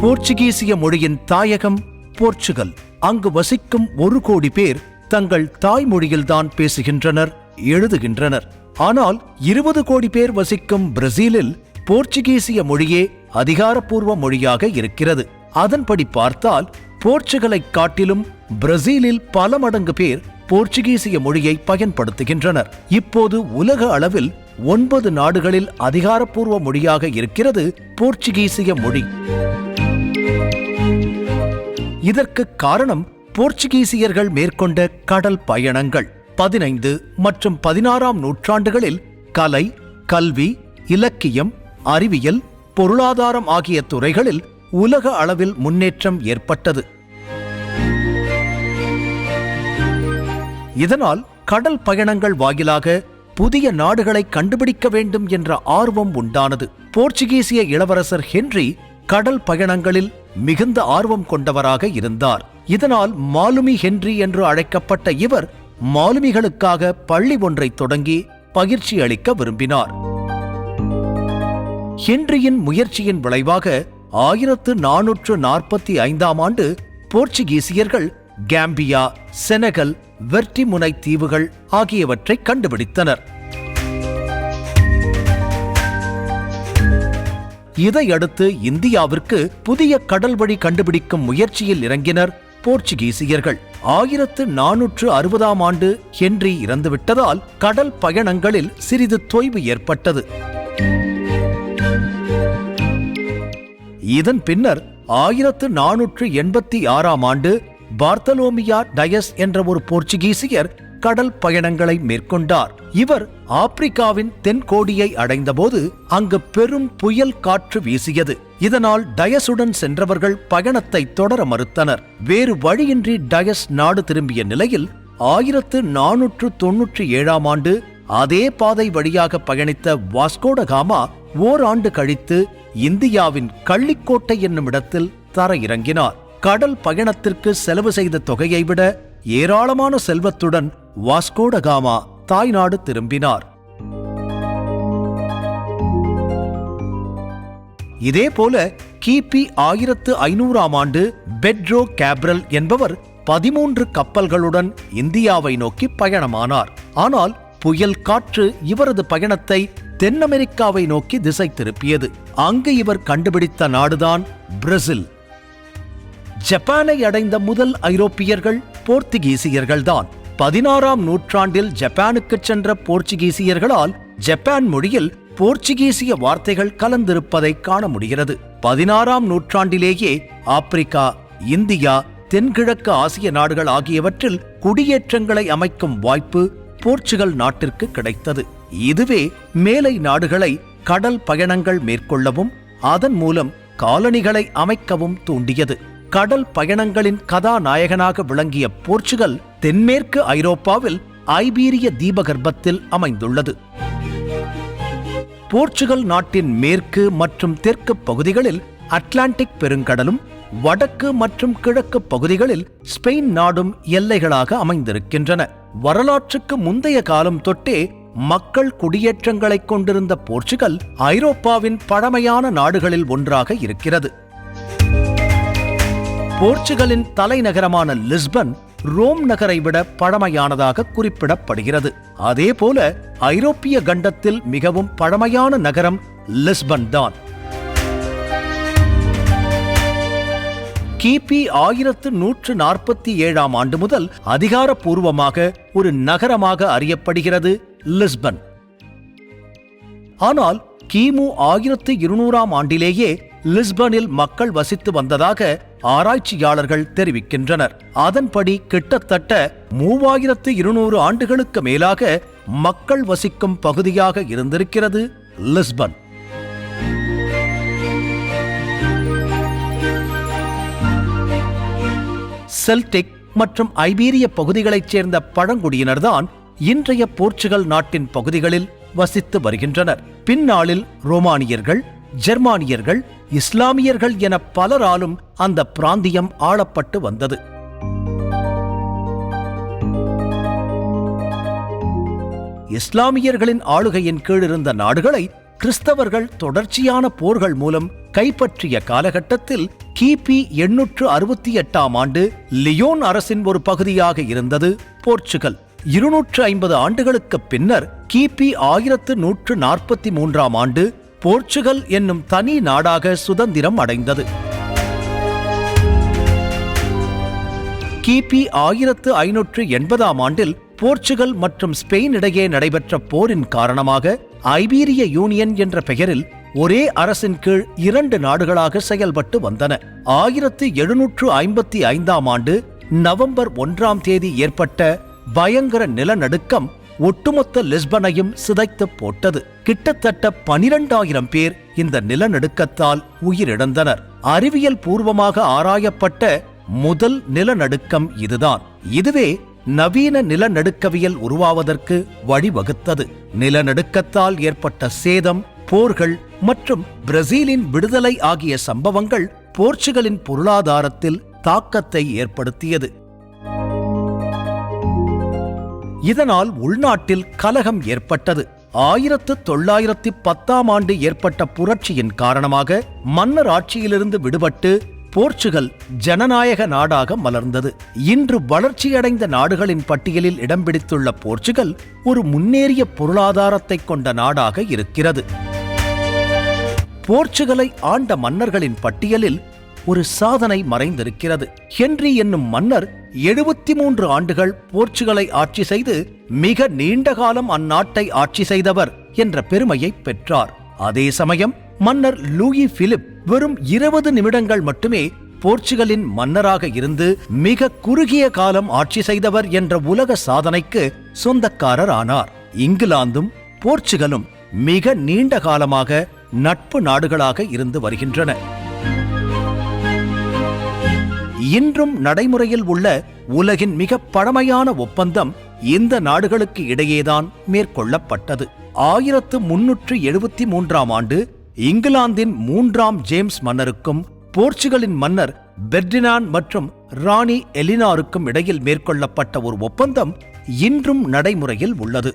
போர்ச்சுகீசிய மொழியின் தாயகம் போர்ச்சுகல். அங்கு வசிக்கும் ஒரு கோடி பேர் தங்கள் தாய்மொழியில்தான் பேசுகின்றனர் எழுதுகின்றனர். ஆனால் இருபது கோடி பேர் வசிக்கும் பிரேசிலில் போர்ச்சுகீசிய மொழியே அதிகாரப்பூர்வ மொழியாக இருக்கிறது. அதன்படி பார்த்தால் போர்ச்சுகலைக் காட்டிலும் பிரேசிலில் பல மடங்கு பேர் போர்ச்சுகீசிய மொழியை பயன்படுத்துகின்றனர். இப்போது உலக அளவில் ஒன்பது நாடுகளில் அதிகாரப்பூர்வ மொழியாக இருக்கிறது போர்ச்சுகீசிய மொழி. இதற்கு காரணம் போர்ச்சுகீசியர்கள் மேற்கொண்ட கடல் பயணங்கள். பதினைந்து மற்றும் பதினாறாம் நூற்றாண்டுகளில் கலை கல்வி இலக்கியம் அறிவியல் பொருளாதாரம் ஆகிய துறைகளில் உலக அளவில் முன்னேற்றம் ஏற்பட்டது. இதனால் கடல் பயணங்கள் வாயிலாக புதிய நாடுகளை கண்டுபிடிக்க வேண்டும் என்ற ஆர்வம் உண்டானது. போர்ச்சுகீசிய இளவரசர் ஹென்றி கடல் பயணங்களில் மிகுந்த ஆர்வம் கொண்டவராக இருந்தார். இதனால் மாலுமி ஹென்றி என்று அழைக்கப்பட்ட இவர் மாலுமிகளுக்காக பள்ளி ஒன்றை தொடங்கி பயிற்சி அளிக்க விரும்பினார். ஹென்ரியின் முயற்சியின் விளைவாக ஆயிரத்து நானூற்று நாற்பத்தி ஐந்தாம் ஆண்டு போர்ச்சுகீசியர்கள் கேம்பியா செனகல் வெர்டிமுனை தீவுகள் ஆகியவற்றை கண்டுபிடித்தனர். இதையடுத்து இந்தியாவிற்கு புதிய கடல் வழி கண்டுபிடிக்கும் முயற்சியில் இறங்கினர் போர்ச்சுகீசியர்கள். ஆயிரத்து நானூற்று அறுபதாம் ஆண்டு ஹென்றி இறந்துவிட்டதால் கடல் பயணங்களில் சிறிது தொய்வு ஏற்பட்டது. இதன் பின்னர் ஆயிரத்து நானூற்று எண்பத்தி ஆறாம் ஆண்டு பார்த்தலோமியா டயஸ் என்ற ஒரு போர்ச்சுகீசியர் கடல் பயணங்களை மேற்கொண்டார். இவர் ஆப்பிரிக்காவின் தென்கோடியை அடைந்தபோது அங்கு பெரும் புயல் காற்று வீசியது. இதனால் டயஸுடன் சென்றவர்கள் பயணத்தை தொடர மறுத்தனர். வேறு வழியின்றி டயஸ் நாடு திரும்பிய நிலையில் ஆயிரத்து நானூற்று தொன்னூற்றி ஏழாம் ஆண்டு அதே பாதை வழியாக பயணித்த வாஸ்கோடகாமா ஓராண்டு கழித்து இந்தியாவின் கள்ளிக்கோட்டை என்னும் இடத்தில் தர இறங்கினார் கடல் பயணத்திற்கு செலவு செய்த தொகையை விட ஏராளமான செல்வத்துடன் வாஸ்கோடகாமா தாய்நாடு திரும்பினார். இதேபோல கிபி ஆயிரத்து ஐநூறாம் ஆண்டு பெட்ரோ கேப்ரல் என்பவர் பதிமூன்று கப்பல்களுடன் இந்தியாவை நோக்கி பயணமானார். ஆனால் புயல் காற்று இவரது பயணத்தை தென் அமெரிக்காவை நோக்கி திசை திருப்பியது. அங்கு இவர் கண்டுபிடித்த நாடுதான் பிரேசில். ஜப்பானை அடைந்த முதல் ஐரோப்பியர்கள் போர்த்துகீசியர்கள்தான். பதினாறாம் நூற்றாண்டில் ஜப்பானுக்கு சென்ற போர்ச்சுகீசியர்களால் ஜப்பான் மொழியில் போர்ச்சுகீசிய வார்த்தைகள் கலந்திருப்பதை காண முடிகிறது. பதினாறாம் நூற்றாண்டிலேயே ஆப்பிரிக்கா இந்தியா தென்கிழக்கு ஆசிய நாடுகள் ஆகியவற்றில் குடியேற்றங்களை அமைக்கும் வாய்ப்பு போர்ச்சுகல் நாட்டிற்கு கிடைத்தது. இதுவே மேலை நாடுகளை கடல் பயணங்கள் மேற்கொள்ளவும் அதன் மூலம் காலனிகளை அமைக்கவும் தூண்டியது. கடல் பயணங்களின் கதாநாயகனாக விளங்கிய போர்ச்சுகல் தென்மேற்கு ஐரோப்பாவில் ஐபீரிய தீபகற்பத்தில் அமைந்துள்ளது. போர்ச்சுகல் நாட்டின் மேற்கு மற்றும் தெற்கு பகுதிகளில் அட்லாண்டிக் பெருங்கடலும் வடக்கு மற்றும் கிழக்கு பகுதிகளில் ஸ்பெயின் நாடும் எல்லைகளாக அமைந்திருக்கின்றன. வரலாற்றுக்கு முந்தைய காலம் தொட்டே மக்கள் குடியேற்றங்களைக் கொண்டிருந்த போர்ச்சுகல் ஐரோப்பாவின் பழமையான நாடுகளில் ஒன்றாக இருக்கிறது. போர்ச்சுகலின் தலைநகரமான லிஸ்பன் ரோம் நகரை விட பழமையானதாக குறிப்பிடப்படுகிறது. அதேபோல ஐரோப்பிய கண்டத்தில் மிகவும் பழமையான நகரம் லிஸ்பன் தான். கிபி ஆயிரத்து நூற்று நாற்பத்தி ஏழாம் ஆண்டு முதல் அதிகாரப்பூர்வமாக ஒரு நகரமாக அறியப்படுகிறது லிஸ்பன். ஆனால் கிமு ஆயிரத்து இருநூறாம் ஆண்டிலேயே லிஸ்பனில் மக்கள் வசித்து வந்ததாக ஆராய்ச்சியாளர்கள் தெரிவிக்கின்றனர். அதன்படி கிட்டத்தட்ட மூவாயிரத்து இருநூறு ஆண்டுகளுக்கு மேலாக மக்கள் வசிக்கும் பகுதியாக இருந்திருக்கிறது லிஸ்பன். செல்டிக் மற்றும் ஐபீரிய பகுதிகளைச் சேர்ந்த பழங்குடியினர்தான் இன்றைய போர்ச்சுகல் நாட்டின் பகுதிகளில் வசித்து வருகின்றனர். பின்னாளில் ரோமானியர்கள் ஜெர்மானியர்கள் இஸ்லாமியர்கள் என பலராலும் அந்த பிராந்தியம் ஆளப்பட்டு வந்தது. இஸ்லாமியர்களின் ஆளுகையின் கீழ் இருந்த நாடுகளை கிறிஸ்தவர்கள் தொடர்ச்சியான போர்கள் மூலம் கைப்பற்றிய காலகட்டத்தில் கிபி எண்ணூற்று அறுபத்தி எட்டாம் ஆண்டு லியோன் அரசின் ஒரு பகுதியாக இருந்தது போர்ச்சுகல். இருநூற்று ஐம்பது ஆண்டுகளுக்கு பின்னர் கிபி ஆயிரத்து நூற்று நாற்பத்தி மூன்றாம் ஆண்டு போர்ச்சுகல் என்னும் தனி நாடாக சுதந்திரம் அடைந்தது. கிபி ஆயிரத்து ஐநூற்று எண்பதாம் ஆண்டில் போர்ச்சுகல் மற்றும் ஸ்பெயின் இடையே நடைபெற்ற போரின் காரணமாக ஐபீரிய யூனியன் என்ற பெயரில் ஒரே அரசின் கீழ் இரண்டு நாடுகளாக செயல்பட்டு வந்தன. ஆயிரத்து எழுநூற்று ஐம்பத்தி ஐந்தாம் ஆண்டு நவம்பர் ஒன்றாம் தேதி ஏற்பட்ட பயங்கர நிலநடுக்கம் ஒட்டுமொத்த லிஸ்பனையும் சிதைத்து போட்டது. கிட்டத்தட்ட பனிரெண்டாயிரம் பேர் இந்த நிலநடுக்கத்தால் உயிரிழந்தனர். அறிவியல் பூர்வமாக ஆராயப்பட்ட முதல் நிலநடுக்கம் இதுதான். இதுவே நவீன நிலநடுக்கவியல் உருவாவதற்கு வழிவகுத்தது. நிலநடுக்கத்தால் ஏற்பட்ட சேதம் போர்கள் மற்றும் பிரேசிலின் விடுதலை ஆகிய சம்பவங்கள் போர்ச்சுகலின் பொருளாதாரத்தில் தாக்கத்தை ஏற்படுத்தியது. இதனால் உள்நாட்டில் கலகம் ஏற்பட்டது. ஆயிரத்து தொள்ளாயிரத்தி பத்தாம் ஆண்டு ஏற்பட்ட புரட்சியின் காரணமாக மன்னர் ஆட்சியிலிருந்து விடுபட்டு போர்ச்சுகல் ஜனநாயக நாடாக மலர்ந்தது. இன்று வளர்ச்சியடைந்த நாடுகளின் பட்டியலில் இடம் பிடித்துள்ள போர்ச்சுகல் ஒரு முன்னேறிய பொருளாதாரத்தை கொண்ட நாடாக இருக்கிறது. போர்ச்சுகலை ஆண்ட மன்னர்களின் பட்டியலில் ஒரு சாதனை மறைந்திருக்கிறது. ஹென்றி என்னும் மன்னர் எழுபத்தி மூன்று ஆண்டுகள் போர்ச்சுகலை ஆட்சி செய்து மிக நீண்ட காலம் அந்நாட்டை ஆட்சி செய்தவர் என்ற பெருமையை பெற்றார். அதே சமயம் மன்னர் லூயி பிலிப் வெறும் இருபது நிமிடங்கள் மட்டுமே போர்ச்சுகலின் மன்னராக இருந்து மிக குறுகிய காலம் ஆட்சி செய்தவர் என்ற உலக சாதனைக்கு சொந்தக்காரர் ஆனார் இங்கிலாந்தும் போர்ச்சுகலும் மிக நீண்ட காலமாக நட்பு நாடுகளாக இருந்து வருகின்றன. இன்றும் நடைமுறையில் உள்ள உலகின் மிக பழமையான ஒப்பந்தம் இந்த நாடுகளுக்கு இடையேதான் மேற்கொள்ளப்பட்டது. ஆயிரத்து முன்னூற்று எழுபத்தி மூன்றாம் ஆண்டு இங்கிலாந்தின் மூன்றாம் ஜேம்ஸ் மன்னருக்கும் போர்ச்சுகலின் மன்னர் பெர்டினான் மற்றும் ராணி எலினாருக்கும் இடையில் மேற்கொள்ளப்பட்ட ஒரு ஒப்பந்தம் இன்றும் நடைமுறையில் உள்ளது.